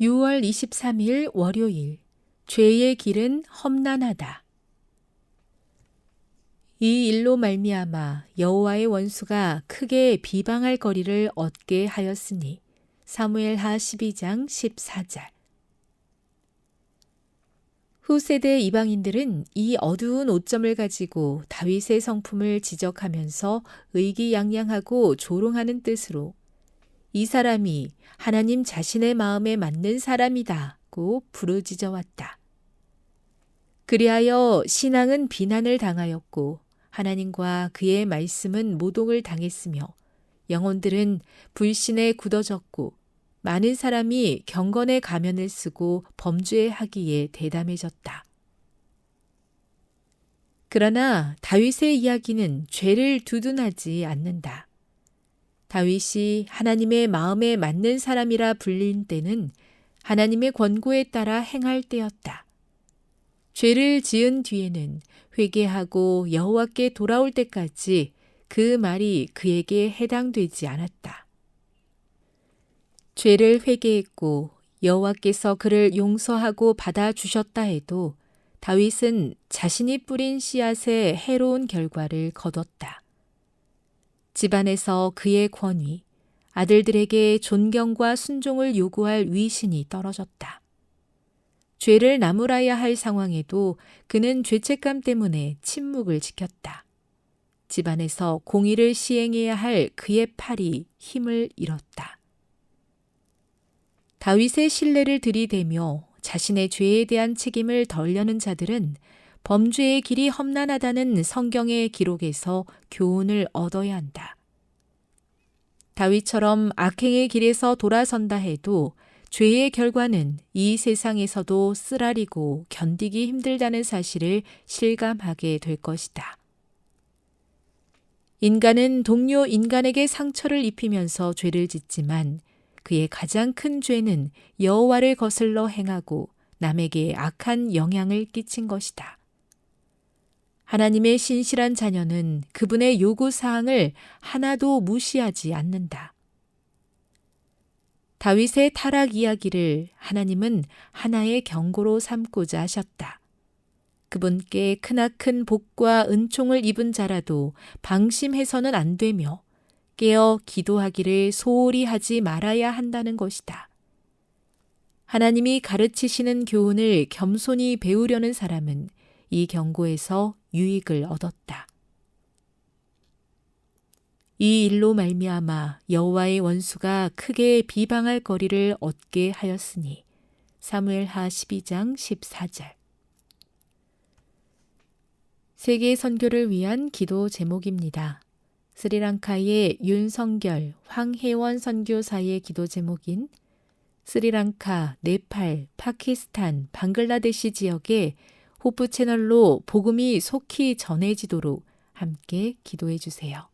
6월 23일 월요일 죄의 길은 험난하다. 이 일로 말미암아 여호와의 원수가 크게 비방할 거리를 얻게 하였으니 사무엘하 12장 14절 후세대 이방인들은 이 어두운 오점을 가지고 다윗의 성품을 지적하면서 의기양양하고 조롱하는 뜻으로 이 사람이 하나님 자신의 마음에 맞는 사람이다고 부르짖어 왔다. 그리하여 신앙은 비난을 당하였고 하나님과 그의 말씀은 모독을 당했으며 영혼들은 불신에 굳어졌고 많은 사람이 경건의 가면을 쓰고 범죄 하기에 대담해졌다. 그러나 다윗의 이야기는 죄를 두둔하지 않는다. 다윗이 하나님의 마음에 맞는 사람이라 불린 때는 하나님의 권고에 따라 행할 때였다. 죄를 지은 뒤에는 회개하고 여호와께 돌아올 때까지 그 말이 그에게 해당되지 않았다. 죄를 회개했고 여호와께서 그를 용서하고 받아 주셨다 해도 다윗은 자신이 뿌린 씨앗의 해로운 결과를 거뒀다. 집안에서 그의 권위, 아들들에게 존경과 순종을 요구할 위신이 떨어졌다. 죄를 나무라야 할 상황에도 그는 죄책감 때문에 침묵을 지켰다. 집안에서 공의를 시행해야 할 그의 팔이 힘을 잃었다. 다윗의 신뢰를 들이대며 자신의 죄에 대한 책임을 덜려는 자들은 범죄의 길이 험난하다는 성경의 기록에서 교훈을 얻어야 한다. 다윗처럼 악행의 길에서 돌아선다 해도 죄의 결과는 이 세상에서도 쓰라리고 견디기 힘들다는 사실을 실감하게 될 것이다. 인간은 동료 인간에게 상처를 입히면서 죄를 짓지만 그의 가장 큰 죄는 여호와를 거슬러 행하고 남에게 악한 영향을 끼친 것이다. 하나님의 신실한 자녀는 그분의 요구 사항을 하나도 무시하지 않는다. 다윗의 타락 이야기를 하나님은 하나의 경고로 삼고자 하셨다. 그분께 크나큰 복과 은총을 입은 자라도 방심해서는 안 되며 깨어 기도하기를 소홀히 하지 말아야 한다는 것이다. 하나님이 가르치시는 교훈을 겸손히 배우려는 사람은 이 경고에서 유익을 얻었다. 이 일로 말미암아 여호와의 원수가 크게 비방할 거리를 얻게 하였으니 사무엘하 12장 14절 세계 선교를 위한 기도 제목입니다. 스리랑카의 윤성결, 황혜원 선교사의 기도 제목인 스리랑카, 네팔, 파키스탄, 방글라데시 지역에 호프 채널로 복음이 속히 전해지도록 함께 기도해 주세요.